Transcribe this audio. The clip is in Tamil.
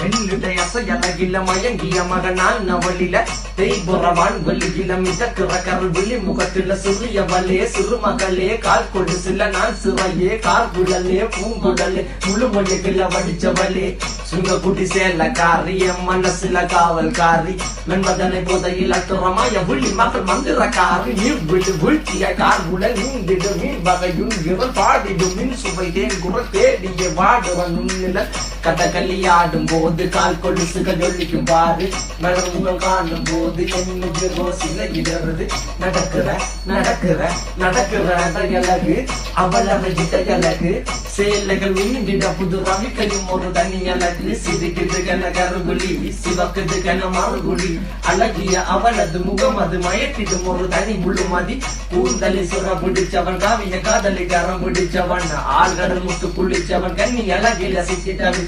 மெல்லுடைய அசையலகில மயங்கிய மகனான் நவளில தேய்புறவான் வெளியில மிதக்கிற கருவிழி முகத்தில சிறியவளே சிறுமகளே கால் கொடு சில நான் சிறையே கார் கார்குழலே பூங்குழலே முழுமொழிகள வடிச்சவளே. சுங்க குட்டி சேல காரி என் மனசுல காவல்காரி மென்பதனை போதையில் அத்துறமாய விழி மகள் மந்திரக்காரி. விழு வீழ்த்திய கார் உடல் நீந்திடு மீன் வகையும் விரல் பாடிடும் மின் சுவை தேன் குரல் தேடிய வாடுவனும் நுண்ணில கதகளி ஆடும் போது கால் கொலுசுகள் ஒழிக்கும் பாரு மலர்முகம் காணும் போது போது என்னுக்கு ரோசில இடறது. நடக்கிற நடக்கிற நடக்கிற அழகு அவள் அவகிட்ட அழகு சேலைகள் மின்னிட புது ரவிக்கையும் ஒரு தனி அழகு சிரிக்குது கன கருகுலி சிவக்குது கன மறுகுலி அழகிய அவளது முகம் அது மயக்கிடும் ஒரு தனி முழுமதி. கூந்தலி சுர பிடிச்சவன் காவிய காதலி கரம் பிடிச்சவன். ஆழ்கடல் முத்து குளிச்சவன் கண்ணி அழகில சிக்கிட்டவன்